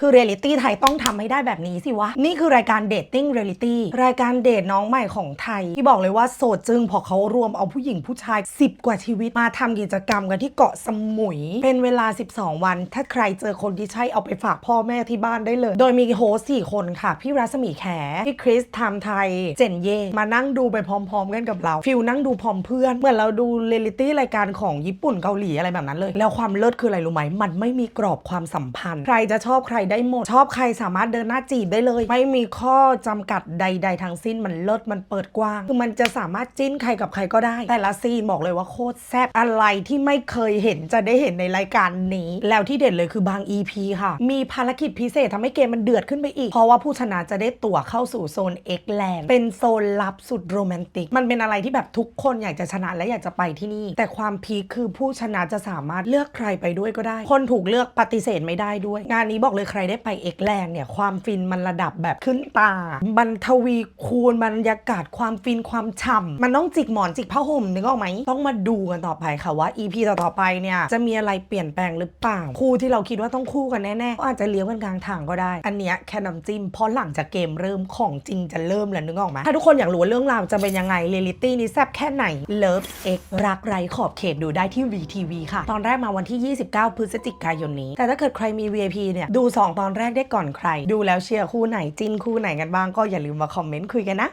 คือเรียลิตี้ไทยต้องทำให้ได้แบบนี้สิวะ นี่คือรายการเดทติ้งเรียลิตี้รายการเดทน้องใหม่ของไทย ที่บอกเลยว่าโสดจึงเพอเขารวมเอาผู้หญิงผู้ชาย 10 กว่าชีวิตมาทำกิจกรรมกันที่เกาะสมุย เป็นเวลา 12 วัน ถ้าใครเจอคนที่ใช่เอาไปฝากพ่อแม่ที่บ้านได้เลย โดยมีโฮสสี่คนค่ะ พี่รัศมีแขพี่คริสไทม์ไทย เจนเย่มานั่งดูไปพร้อม ๆ กันกับเรา ฟิลนั่งดูพร้อมเพื่อน เหมือนเราดูเรียลิตี้รายการของญี่ปุ่นเกาหลีอะไรแบบนั้นเลย แล้วความเลิศคืออะไรรู้ไหมมันไม่มีกรอบความสัมพันธ์ ใครจะชอบใครได้หมด ชอบใครสามารถเดินหน้าจีบได้เลย ไม่มีข้อจำกัดใด ๆทั้งสิ้นมันเลิศมันเปิดกว้าง คือมันจะสามารถจิ้นใครกับใครก็ได้ แต่ละซีนบอกเลยว่าโคตรแซ่บอะไรที่ไม่เคยเห็นจะได้เห็นในรายการนี้ แล้วที่เด็ดเลยคือบาง EP ค่ะ มีภารกิจพิเศษทำให้เกมมันเดือดขึ้นไปอีก เพราะว่าผู้ชนะจะได้ตั๋วเข้าสู่โซน X Land เป็นโซนลับสุดโรแมนติก มันเป็นอะไรที่แบบทุกคนอยากจะชนะและอยากจะไปที่นี่ แต่ความพีคคือผู้ชนะจะสามารถเลือกใครไปด้วยก็ได้ คนถูกเลือกปฏิเสธไม่ได้ด้วย งานนี้บอกเลยใครรได้ไป X Land เนี่ยความฟินมันระดับแบบขึ้นตา มันทวีคูณบรรยากาศความฟินความฉ่ำมันต้องจิกหมอนจิกผ้าห่มนึกออกไหมต้องมาดูกันต่อไปค่ะว่า EP ต่อๆไปเนี่ยจะมีอะไรเปลี่ยนแปลงหรือเปล่า คู่ที่เราคิดว่าต้องคู่กันแน่ๆก็อาจจะเลี้ยวกันกลางทางก็ได้ อันเนี้ยแค่น้ำจิ้มเพราะหลังจากเกมเริ่มของจริงจะเริ่มแล้วนึกออกไหมถ้าทุกคนอยากรู้เรื่องราวจะเป็นยังไงเรียลิตี้นี้แซ่บแค่ไหนเลิฟเอกรักไรขอบเขตดูได้ที่ VTV ค่ะ ตอนแรกมาวันที่ 29 พฤศจิกายนนี้ แต่ถ้าเกิดใครมี VIP เนี่ยดูองตอนแรกได้ก่อนใคร ดูแล้วเชียร์คู่ไหนจิ้นคู่ไหนกันบ้างก็อย่าลืมมาคอมเมนต์คุยกันนะ